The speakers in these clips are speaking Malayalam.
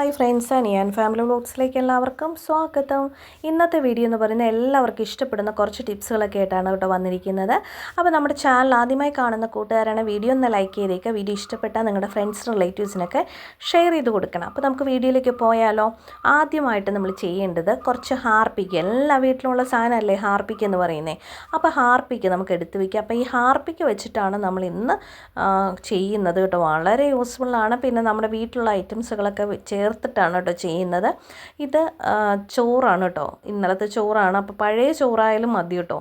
ഹായ് ഫ്രണ്ട്സ് ഞാൻ ഫാമിലി വ്ലോഗ്സിലേക്ക് എല്ലാവർക്കും സ്വാഗതം. ഇന്നത്തെ വീഡിയോ എന്ന് പറയുന്നത് എല്ലാവർക്കും ഇഷ്ടപ്പെടുന്ന കുറച്ച് ടിപ്സുകളൊക്കെ ആയിട്ടാണ് കേട്ടോ വന്നിരിക്കുന്നത്. അപ്പോൾ നമ്മുടെ ചാനൽ ആദ്യമായി കാണുന്ന കൂട്ടുകാരാണ് വീഡിയോ ഒന്ന് ലൈക്ക് ചെയ്തേക്കുക വീഡിയോ ഇഷ്ടപ്പെട്ടാൽ നിങ്ങളുടെ ഫ്രണ്ട്സിനും റിലേറ്റീവ്സിനൊക്കെ ഷെയർ ചെയ്ത് കൊടുക്കണം. അപ്പോൾ നമുക്ക് വീഡിയോയിലേക്ക് പോയാലോ? ആദ്യമായിട്ട് നമ്മൾ ചെയ്യേണ്ടത് കുറച്ച് ഹാർപ്പിക്ക്. എല്ലാ വീട്ടിലുള്ള സാധനമല്ലേ ഹാർപ്പിക്ക് എന്ന് പറയുന്നത് അപ്പോൾ ഹാർപ്പിക്ക് നമുക്ക് എടുത്ത് വയ്ക്കുക അപ്പോൾ ഈ ഹാർപ്പിക്ക് വെച്ചിട്ടാണ് നമ്മൾ ഇന്ന് ചെയ്യുന്നത് കേട്ടോ. വളരെ യൂസ്ഫുള്ളാണ് പിന്നെ നമ്മുടെ വീട്ടിലുള്ള ഐറ്റംസുകളൊക്കെ വെ- ചേർത്തിട്ടാണ് കേട്ടോ ചെയ്യുന്നത്. ഇത് ചോറാണ് കേട്ടോ. ഇന്നലത്തെ ചോറാണ്. അപ്പോൾ പഴയ ചോറായാലും മതി കേട്ടോ.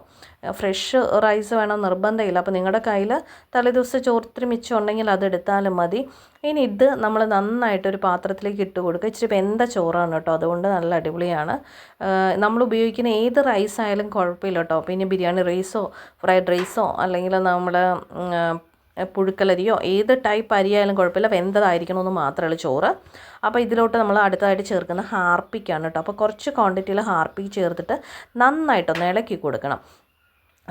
ഫ്രഷ് റൈസ് വേണം നിർബന്ധമില്ല. അപ്പോൾ നിങ്ങളുടെ കയ്യിൽ തലേദിവസം ചോറിത്തിരി മിച്ചം ഉണ്ടെങ്കിൽ അത് എടുത്താലും മതി. ഇനി ഇത് നമ്മൾ നന്നായിട്ടൊരു പാത്രത്തിലേക്ക് ഇട്ട് കൊടുക്കുക. ഇച്ചിരി വെന്ത ചോറാണ് കേട്ടോ. അതുകൊണ്ട് നല്ല അടിപൊളിയാണ്. നമ്മൾ ഉപയോഗിക്കുന്ന ഏത് റൈസ് ആയാലും കുഴപ്പമില്ല കേട്ടോ. പിന്നെ ബിരിയാണി റൈസോ ഫ്രൈഡ് റൈസോ അല്ലെങ്കിൽ നമ്മൾ പുഴുക്കലരിയോ ഏത് ടൈപ്പ് അരിയായാലും കുഴപ്പമില്ല. വെന്തതായിരിക്കണമെന്ന് മാത്രമേ ചോറ്. അപ്പോൾ ഇതിലോട്ട് നമ്മൾ അടുത്തതായിട്ട് ചേർക്കുന്ന ഹാർപ്പിക്കാണ് കേട്ടോ. അപ്പോൾ കുറച്ച് ക്വാണ്ടിറ്റിയിൽ ഹാർപ്പിക്ക് ചേർത്തിട്ട് നന്നായിട്ടൊന്ന് ഇളക്കി കൊടുക്കണം.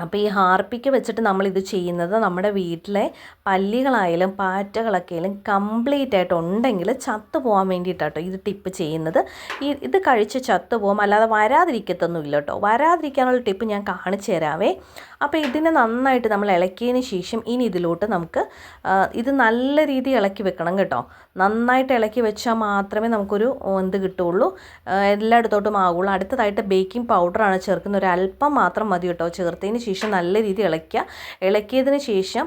അപ്പോൾ ഈ ഹാർപ്പിക്ക് വെച്ചിട്ട് നമ്മൾ ഇത് ചെയ്യുന്നത് നമ്മുടെ വീട്ടിലെ പല്ലികളായാലും പാറ്റകളൊക്കെ ആയാലും കംപ്ലീറ്റ് ആയിട്ട് ഉണ്ടെങ്കിൽ ചത്തു പോകാൻ വേണ്ടിയിട്ടാട്ടോ ഇത് ടിപ്പ് ചെയ്യുന്നത്. ഈ ഇത് കഴിച്ച് ചത്തു പോകും അല്ലാതെ വരാതിരിക്കത്തൊന്നുമില്ല കേട്ടോ. വരാതിരിക്കാനുള്ള ടിപ്പ് ഞാൻ കാണിച്ചു തരാവേ. അപ്പോൾ ഇതിനെ നന്നായിട്ട് നമ്മൾ ഇളക്കിയതിന് ശേഷം ഇനി ഇതിലോട്ട് നമുക്ക് ഇത് നല്ല രീതിയിൽ ഇളക്കി വെക്കണം കേട്ടോ. നന്നായിട്ട് ഇളക്കി വെച്ചാൽ മാത്രമേ നമുക്കൊരു എന്ത് കിട്ടുള്ളൂ എല്ലായിടത്തോട്ടും ആകുള്ളൂ അടുത്തതായിട്ട് ബേക്കിംഗ് പൗഡറാണ് ചേർക്കുന്നത്. ഒരു അല്പം മാത്രം മതി കേട്ടോ. ചേർത്തതിന് ശേഷം നല്ല രീതിയിൽ ഇളക്കുക ഇളക്കിയതിന് ശേഷം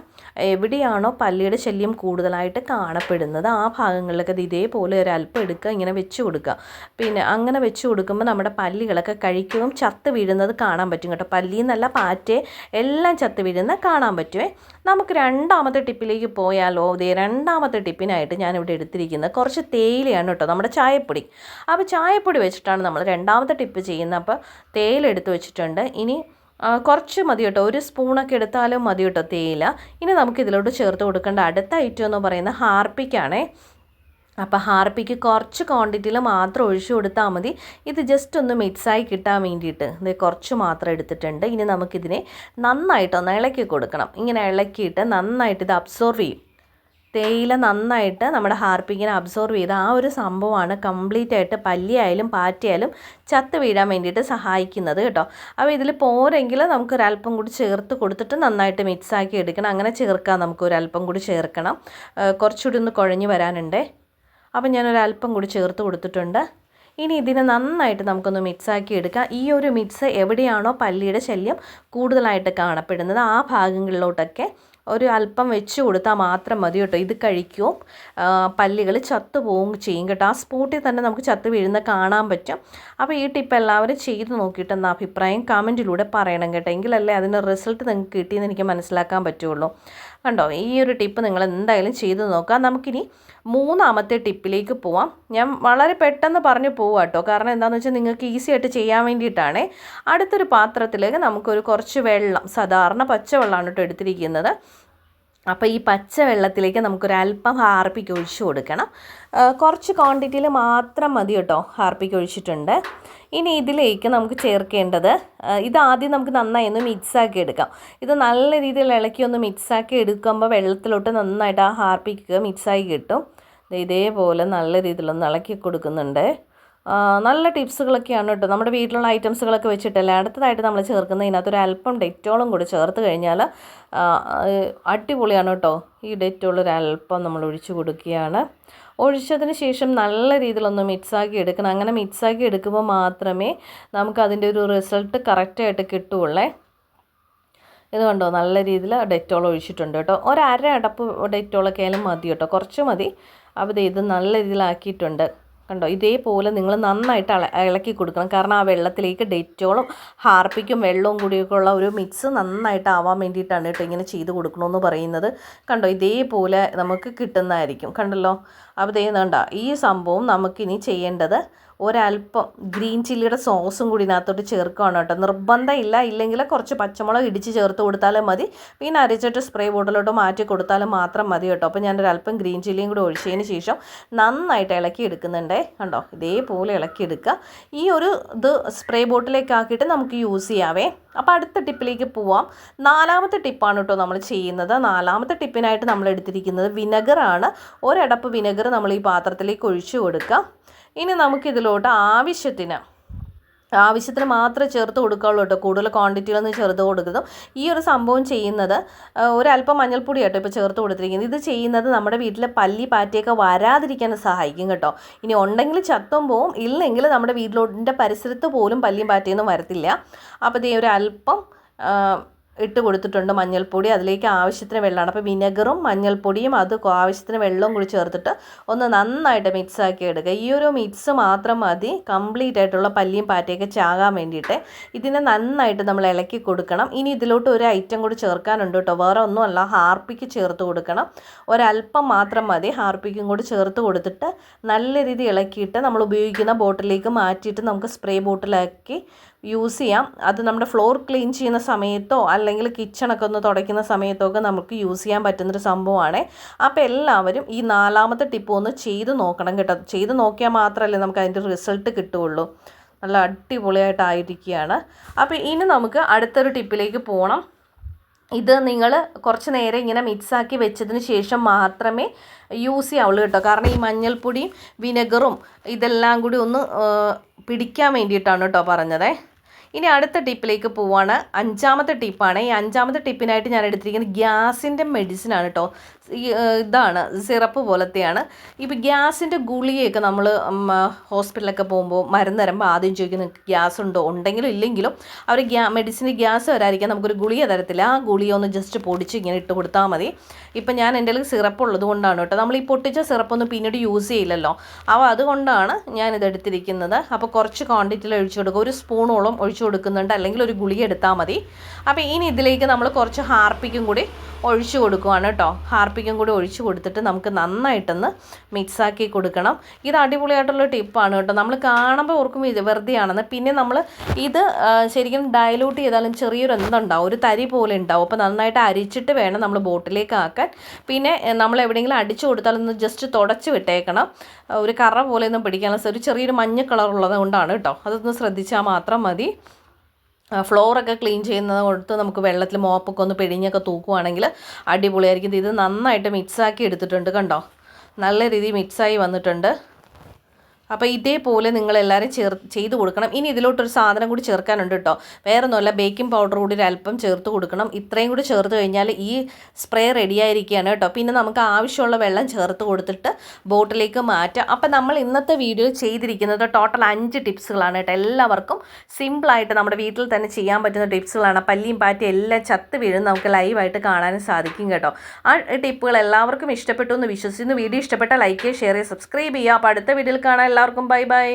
എവിടെയാണോ പല്ലിയുടെ ശല്യം കൂടുതലായിട്ട് കാണപ്പെടുന്നത് ആ ഭാഗങ്ങളിലൊക്കെ ഇത് ഇതേപോലെ ഒരു അല്പം എടുക്കുക ഇങ്ങനെ വെച്ച് കൊടുക്കുക. പിന്നെ അങ്ങനെ വെച്ച് കൊടുക്കുമ്പോൾ നമ്മുടെ പല്ലികളൊക്കെ കഴിക്കുകയും ചത്ത് വീഴുന്നത് കാണാൻ പറ്റും കേട്ടോ. പല്ലി എന്നല്ല പാറ്റേ എല്ലാം ചത്ത് വീഴുന്നത് കാണാൻ പറ്റുമേ നമുക്ക് രണ്ടാമത്തെ ടിപ്പിലേക്ക് പോയാലോ ദേ രണ്ടാമത്തെ ടിപ്പിനായിട്ട് ഞാനിവിടെ എടുത്തിരിക്കുന്നത് കുറച്ച് തേയിലയാണ് കേട്ടോ നമ്മുടെ ചായപ്പൊടി. അപ്പോൾ ചായപ്പൊടി വെച്ചിട്ടാണ് നമ്മൾ രണ്ടാമത്തെ ടിപ്പ് ചെയ്യുന്നത്. അപ്പോൾ തേയില എടുത്ത് വെച്ചിട്ടുണ്ട്. ഇനി കുറച്ച് മതി കേട്ടോ. ഒരു സ്പൂണൊക്കെ എടുത്താലും മതി കേട്ടോ തേയില. ഇനി നമുക്ക് ഇതിലോട്ട് ചേർത്ത് കൊടുക്കേണ്ട അടുത്ത ഐറ്റം എന്ന് പറയുന്ന ഹാർപ്പിക്കാണേ. അപ്പോൾ ഹാർപ്പിക്ക് കുറച്ച് ക്വാണ്ടിറ്റിയിൽ മാത്രം ഒഴിച്ചു കൊടുത്താൽ മതി. ഇത് ജസ്റ്റ് ഒന്ന് മിക്സായി കിട്ടാൻ വേണ്ടിയിട്ട്. ഇത് കുറച്ച് മാത്രം എടുത്തിട്ടുണ്ട്. ഇനി നമുക്കിതിനെ നന്നായിട്ടൊന്ന് ഇളക്കി കൊടുക്കണം. ഇങ്ങനെ ഇളക്കിയിട്ട് നന്നായിട്ട് ഇത് അബ്സോർവ് ചെയ്യും. തേയില നന്നായിട്ട് നമ്മുടെ ഹാർപ്പിക്കിനെ അബ്സോർവ് ചെയ്ത് ആ ഒരു സംഭവമാണ് കംപ്ലീറ്റ് ആയിട്ട് പല്ലിയായാലും പാറ്റയായാലും ചത്ത് വീഴാൻ വേണ്ടിയിട്ട് സഹായിക്കുന്നത് കേട്ടോ. അപ്പോൾ ഇതിൽ പോരെങ്കിൽ നമുക്ക് ഒരല്പം കൂടി ചേർത്ത് കൊടുത്തിട്ട് നന്നായിട്ട് മിക്സ് ആക്കി എടുക്കണം. അങ്ങനെ ചേർക്കാം നമുക്ക് ഒരല്പം കൂടി ചേർക്കണം. കുറച്ചുകൂടി ഒന്ന് കുഴഞ്ഞു വരാനുണ്ടേ. അപ്പം ഞാനൊരല്പം കൂടി ചേർത്ത് കൊടുത്തിട്ടുണ്ട്. ഇനി ഇതിനെ നന്നായിട്ട് നമുക്കൊന്ന് മിക്സാക്കി എടുക്കാം. ഈ ഒരു മിക്സ് എവിടെയാണോ പല്ലിയുടെ ശല്യം കൂടുതലായിട്ട് കാണപ്പെടുന്നത് ആ ഭാഗങ്ങളിലോട്ടൊക്കെ. ഒരു അല്പം വെച്ച് കൊടുത്താൽ മാത്രം മതി കേട്ടോ. ഇത് കഴിക്കും. പല്ലികൾ ചത്തു പോവുകയും ചെയ്യും കേട്ടോ. ആ സ്പോട്ടിൽ തന്നെ നമുക്ക് ചത്ത് വീഴുന്ന കാണാൻ പറ്റും. അപ്പോൾ ഈ ടിപ്പ് എല്ലാവരും ചെയ്ത് നോക്കിയിട്ട് എന്ന അഭിപ്രായം കമന്റിലൂടെ പറയണം കേട്ടോ. എങ്കിലല്ലേ അതിന്റെ റിസൾട്ട് നിങ്ങൾക്ക് കിട്ടിയെന്ന് എനിക്ക് മനസ്സിലാക്കാൻ പറ്റുള്ളൂ. കണ്ടോ? ഈ ഒരു ടിപ്പ് നിങ്ങൾ എന്തായാലും ചെയ്ത് നോക്കാം നമുക്കിനി മൂന്നാമത്തെ ടിപ്പിലേക്ക് പോവാം. ഞാൻ വളരെ പെട്ടെന്ന് പറഞ്ഞു പോവാം കേട്ടോ കാരണം എന്താണെന്ന് വെച്ചാൽ നിങ്ങൾക്ക് ഈസി ആയിട്ട് ചെയ്യാൻ വേണ്ടിയിട്ടാണ്. അടുത്തൊരു പാത്രത്തിലേക്ക് നമുക്കൊരു കുറച്ച് വെള്ളം സാധാരണ പച്ചവെള്ളമാണ് കേട്ടോ എടുത്തിരിക്കുന്നത്. അപ്പോൾ ഈ പച്ച വെള്ളത്തിലേക്ക് നമുക്കൊരു അല്പം ഹാർപ്പിക്ക് ഒഴിച്ച് കൊടുക്കണം. കുറച്ച് ക്വാണ്ടിറ്റിയിൽ മാത്രം മതി കേട്ടോ ഹാർപ്പിക്ക് ഒഴിച്ചിട്ടുണ്ട്. ഇനി ഇതിലേക്ക് നമുക്ക് ചേർക്കേണ്ടത് ഇത് ആദ്യം നമുക്ക് നന്നായി ഒന്ന് മിക്സാക്കി എടുക്കാം. ഇത് നല്ല രീതിയിൽ ഇളക്കി ഒന്ന് മിക്സാക്കി എടുക്കുമ്പോൾ വെള്ളത്തിലോട്ട് നന്നായിട്ട് ആ ഹാർപ്പിക്ക് മിക്സായി കിട്ടും. ഇതേപോലെ നല്ല രീതിയിലൊന്ന് ഇളക്കി കൊടുക്കുന്നുണ്ട്. നല്ല ടിപ്സുകളൊക്കെയാണ് കേട്ടോ. നമ്മുടെ വീട്ടിലുള്ള ഐറ്റംസുകളൊക്കെ വെച്ചിട്ടല്ലേ അടുത്തതായിട്ട് നമ്മൾ ചേർക്കുന്നത്. ഇതിനകത്ത് ഒരു അല്പം ഡെറ്റോളും കൂടി ചേർത്ത് കഴിഞ്ഞാൽ അടിപൊളിയാണ് കേട്ടോ. ഈ ഡെറ്റോൾ ഒരു അല്പം നമ്മൾ ഒഴിച്ചു കൊടുക്കുകയാണ്. ഒഴിച്ചതിന് ശേഷം നല്ല രീതിയിലൊന്ന് മിക്സാക്കി എടുക്കണം. അങ്ങനെ മിക്സാക്കി എടുക്കുമ്പോൾ മാത്രമേ നമുക്ക് അതിന്റെ ഒരു റിസൾട്ട് കറക്റ്റായിട്ട് കിട്ടുകയുള്ളേ. ഇത് കണ്ടോ? നല്ല രീതിയിൽ ഡെറ്റോൾ ഒഴിച്ചിട്ടുണ്ട് കേട്ടോ. ഒരര അടപ്പ് ഡെറ്റോളൊക്കെ ആയാലും മതി കേട്ടോ. കുറച്ച് മതി. അപ്പോൾ ഇത് നല്ല രീതിയിലാക്കിയിട്ടുണ്ട്. കണ്ടോ? ഇതേപോലെ നിങ്ങൾ നന്നായിട്ട് ഇള ഇളക്കി കൊടുക്കണം. കാരണം ആ വെള്ളത്തിലേക്ക് ഡെറ്റോളും ഹാർപ്പിക്കും വെള്ളവും കൂടിയൊക്കെ ഉള്ള ഒരു മിക്സ് നന്നായിട്ട് ആവാൻ വേണ്ടിയിട്ടാണ് കേട്ടോ ഇങ്ങനെ ചെയ്ത് കൊടുക്കണമെന്ന് പറയുന്നത്. കണ്ടോ? ഇതേപോലെ നമുക്ക് കിട്ടുന്നതായിരിക്കും. കണ്ടല്ലോ? അപ്പോൾ ഇതേ വേണ്ട ഈ സംഭവം നമുക്കിനി ചെയ്യേണ്ടത് ഒരല്പം ഗ്രീൻ ചില്ലിയുടെ സോസും കൂടി ഇതിനകത്തോട്ട് ചേർക്കുകയാണ് കേട്ടോ. നിർബന്ധമില്ല. ഇല്ലെങ്കിൽ കുറച്ച് പച്ചമുളക് ഇടിച്ച് ചേർത്ത് കൊടുത്താലും മതി. പിന്നെ അരച്ചിട്ട് സ്പ്രേ ബോട്ടിലോട്ട് മാറ്റി കൊടുത്താലും മാത്രം മതി കേട്ടോ. അപ്പോൾ ഞാനൊരു അല്പം ഗ്രീൻ ചില്ലിയും കൂടി ഒഴിച്ചതിന് ശേഷം നന്നായിട്ട് ഇളക്കി എടുക്കുന്നുണ്ടേ. കണ്ടോ? ഇതേപോലെ ഇളക്കി എടുക്കുക. ഈ ഒരു ഇത് സ്പ്രേ ബോട്ടിലേക്ക് ആക്കിയിട്ട് നമുക്ക് യൂസ് ചെയ്യാവേ. അപ്പോൾ അടുത്ത ടിപ്പിലേക്ക് പോവാം. നാലാമത്തെ ടിപ്പാണ് കേട്ടോ നമ്മൾ ചെയ്യുന്നത്. നാലാമത്തെ ടിപ്പിനായിട്ട് നമ്മൾ എടുത്തിരിക്കുന്നത് വിനെഗറാണ് ഒരടപ്പ് വിനെഗർ നമ്മൾ ഈ പാത്രത്തിലേക്ക് ഒഴിച്ചു കൊടുക്കാം ഇനി നമുക്കിതിലോട്ട് ആവശ്യത്തിന് ആവശ്യത്തിന് മാത്രമേ ചേർത്ത് കൊടുക്കുകയുള്ളൂ കേട്ടോ. കൂടുതൽ ക്വാണ്ടിറ്റികളൊന്നും ചേർത്ത് കൊടുക്കുന്നതും ഈ ഒരു സംഭവം ചെയ്യുന്നത് ഒരല്പം മഞ്ഞൾപ്പൊടി കേട്ടോ ഇപ്പോൾ ചേർത്ത് കൊടുത്തിരിക്കുന്നത്. ഇത് ചെയ്യുന്നത് നമ്മുടെ വീട്ടിലെ പല്ലി പാറ്റിയൊക്കെ വരാതിരിക്കാൻ സഹായിക്കും കേട്ടോ. ഇനി ഉണ്ടെങ്കിൽ ചത്തും പോവും. ഇല്ലെങ്കിൽ നമ്മുടെ വീട്ടിലോട്ടിന്റെ പരിസരത്ത് പോലും പല്ലിയും പാറ്റിയൊന്നും വരത്തില്ല. അപ്പോൾ ഇതേ ഒരു അല്പം ഇട്ട് കൊടുത്തിട്ടുണ്ട് മഞ്ഞൾപ്പൊടി. അതിലേക്ക് ആവശ്യത്തിന് വെള്ളമാണ്. അപ്പോൾ വിനെഗറും മഞ്ഞൾപ്പൊടിയും അത് ആവശ്യത്തിന് വെള്ളവും കൂടി ചേർത്തിട്ട് ഒന്ന് നന്നായിട്ട് മിക്സ് ആക്കി എടുക്കുക. ഈ ഒരു മിക്സ് മാത്രം മതി. കംപ്ലീറ്റ് ആയിട്ടുള്ള പല്ലിയും പാറ്റയൊക്കെ ചാകാൻ വേണ്ടിയിട്ട്. ഇതിനെ നന്നായിട്ട് നമ്മൾ ഇളക്കി കൊടുക്കണം. ഇനി ഇതിലോട്ട് ഒരു ഐറ്റം കൂടി ചേർക്കാനുണ്ട് കേട്ടോ. വേറെ ഒന്നുമല്ല. ഹാർപ്പിക്ക് ചേർത്ത് കൊടുക്കണം. ഒരല്പം മാത്രം മതി. ഹാർപ്പിക്കും കൂടി ചേർത്ത് കൊടുത്തിട്ട് നല്ല രീതി ഇളക്കിയിട്ട് നമ്മൾ ഉപയോഗിക്കുന്ന ബോട്ടിലേക്ക് മാറ്റിയിട്ട് നമുക്ക് സ്പ്രേ ബോട്ടിലാക്കി യൂസ് ചെയ്യാം. അത് നമ്മുടെ ഫ്ലോർ ക്ലീൻ ചെയ്യുന്ന സമയത്തോ അല്ലെങ്കിൽ കിച്ചണൊക്കെ ഒന്ന് തുടയ്ക്കുന്ന സമയത്തൊക്കെ നമുക്ക് യൂസ് ചെയ്യാൻ പറ്റുന്നൊരു സംഭവമാണ്. അപ്പോൾ എല്ലാവരും ഈ നാലാമത്തെ ടിപ്പ് ഒന്ന് ചെയ്ത് നോക്കണം കേട്ടോ. ചെയ്ത് നോക്കിയാൽ മാത്രമല്ലേ നമുക്ക് അതിന്റെ റിസൾട്ട് കിട്ടുകയുള്ളൂ. നല്ല അടിപൊളിയായിട്ടായിരിക്കുകയാണ്. അപ്പോൾ ഇനി നമുക്ക് അടുത്തൊരു ടിപ്പിലേക്ക് പോകണം ഇത് നിങ്ങൾ കുറച്ച് നേരം ഇങ്ങനെ മിക്സാക്കി വെച്ചതിന് ശേഷം മാത്രമേ യൂസ് ചെയ്യാവുള്ളൂ കേട്ടോ. കാരണം ഈ മഞ്ഞൾപ്പൊടിയും വിനെഗറും ഇതെല്ലാം കൂടി ഒന്ന് പിടിക്കാൻ വേണ്ടിയിട്ടാണ് കേട്ടോ പറഞ്ഞതേ. ഇനി അടുത്ത ടിപ്പിലേക്ക് പോവാണ്. അഞ്ചാമത്തെ ടിപ്പാണ്. ഈ അഞ്ചാമത്തെ ടിപ്പിനായിട്ട് ഞാൻ എടുത്തിരിക്കുന്നത് ഗ്യാസിന്റെ മെഡിസിൻ ആണ് കേട്ടോ ഇതാണ് സിറപ്പ് പോലത്തെയാണ്. ഇപ്പം ഗ്യാസിന്റെ ഗുളികയൊക്കെ നമ്മൾ ഹോസ്പിറ്റലൊക്കെ പോകുമ്പോൾ മരുന്ന് തരുമ്പോൾ ആദ്യം ചോദിക്കും നിങ്ങൾക്ക് ഗ്യാസ് ഉണ്ടോ ഉണ്ടെങ്കിലും ഇല്ലെങ്കിലും അവർ ഗ്യാ മെഡിസിന് ഗ്യാസ് വരാതിരിക്കാൻ നമുക്കൊരു ഗുളിക തരത്തില്ല. ആ ഗുളിക ഒന്ന് ജസ്റ്റ് പൊടിച്ച് ഇങ്ങനെ ഇട്ട് കൊടുത്താൽ മതി. ഇപ്പം ഞാൻ എന്റെ സിറപ്പ് ഉള്ളത് കൊണ്ടാണ് കേട്ടോ. നമ്മൾ ഈ പൊട്ടിച്ച സിറപ്പൊന്നും പിന്നീട് യൂസ് ചെയ്യില്ലല്ലോ. അപ്പോൾ അതുകൊണ്ടാണ് ഞാനിത് എടുത്തിരിക്കുന്നത്. അപ്പോൾ കുറച്ച് ക്വാണ്ടിറ്റിയിൽ ഒഴിച്ചു കൊടുക്കുക ഒരു സ്പൂണോളം ഒഴിച്ചു കൊടുക്കുന്നുണ്ട്. അല്ലെങ്കിൽ ഒരു ഗുളിക എടുത്താൽ മതി. അപ്പോൾ ഇനി ഇതിലേക്ക് നമ്മൾ കുറച്ച് ഹാർപ്പിക്കും കൂടി ഒഴിച്ചു കൊടുക്കുവാണ് കേട്ടോ. ഹാർപ്പിക്കും കൂടി ഒഴിച്ചു കൊടുത്തിട്ട് നമുക്ക് നന്നായിട്ടൊന്ന് മിക്സാക്കി കൊടുക്കണം. ഇത് അടിപൊളിയായിട്ടുള്ള ടിപ്പാണ് കേട്ടോ. നമ്മൾ കാണുമ്പോൾ ഓർക്കും ഇത് വെറുതെയാണെന്ന്. പിന്നെ നമ്മൾ ഇത് ശരിക്കും ഡയലൂട്ട് ചെയ്താലും ചെറിയൊരു എന്തുണ്ടാവും? ഒരു തരി പോലെ ഉണ്ടാവും. അപ്പോൾ നന്നായിട്ട് അരിച്ചിട്ട് വേണം നമ്മൾ ബോട്ടിലേക്ക് ആക്കാൻ. പിന്നെ നമ്മൾ എവിടെയെങ്കിലും അടിച്ചു കൊടുത്താലൊന്ന് ജസ്റ്റ് തുടച്ച് വിട്ടേക്കണം. ഒരു കറ പോലെ ഒന്നും പിടിക്കാനുള്ള ഒരു ചെറിയൊരു മഞ്ഞ കളർ ഉള്ളത് കൊണ്ടാണ് കേട്ടോ. അതൊന്ന് ശ്രദ്ധിച്ചാൽ മാത്രം മതി. ഫ്ലോറൊക്കെ ക്ലീൻ ചെയ്യുന്നത് കൊടുത്ത് നമുക്ക് വെള്ളത്തിൽ മോപ്പൊക്കെ ഒന്ന് പിഴിഞ്ഞൊക്കെ തൂക്കുവാണെങ്കിൽ അടിപൊളിയായിരിക്കും. ഇത് നന്നായിട്ട് മിക്സാക്കി എടുത്തിട്ടുണ്ട് കണ്ടോ? നല്ല രീതിയിൽ മിക്സായി വന്നിട്ടുണ്ട്. അപ്പോൾ ഇതേപോലെ നിങ്ങൾ എല്ലാവരും ചേർ ചെയ്ത് കൊടുക്കണം. ഇനി ഇതിലോട്ടൊരു സാധനം കൂടി ചേർക്കാനുണ്ട് കേട്ടോ വേറെ ഒന്നുമല്ല ബേക്കിംഗ് പൗഡർ കൂടി ഒരു അല്പം ചേർത്ത് കൊടുക്കണം. ഇത്രയും കൂടി ചേർത്ത് കഴിഞ്ഞാൽ ഈ സ്പ്രേ റെഡി ആയിരിക്കുകയാണ് കേട്ടോ പിന്നെ നമുക്ക് ആവശ്യമുള്ള വെള്ളം ചേർത്ത് കൊടുത്തിട്ട് ബോട്ടിലേക്ക് മാറ്റാം. അപ്പോൾ നമ്മൾ ഇന്നത്തെ വീഡിയോ ചെയ്തിരിക്കുന്നത് ടോട്ടൽ അഞ്ച് ടിപ്സുകളാണ് കേട്ടോ എല്ലാവർക്കും സിമ്പിളായിട്ട് നമ്മുടെ വീട്ടിൽ തന്നെ ചെയ്യാൻ പറ്റുന്ന ടിപ്സുകളാണ്. പല്ലിയും പാറ്റി എല്ലാം ചത്ത് വീഴും നമുക്ക് ലൈവായിട്ട് കാണാനും സാധിക്കും കേട്ടോ. ആ ടിപ്പുകൾ എല്ലാവർക്കും ഇഷ്ടപ്പെട്ടു എന്ന് വിശ്വസിക്കുന്നു. വീഡിയോ ഇഷ്ടപ്പെട്ട ലൈക്ക് ചെയ്യുക ഷെയർ ചെയ്യുക. സബ്സ്ക്രൈബ് ചെയ്യുക അപ്പോൾ അടുത്ത വീഡിയോയിൽ കാണാൻ എല്ലാവർക്കും ബൈ ബൈ.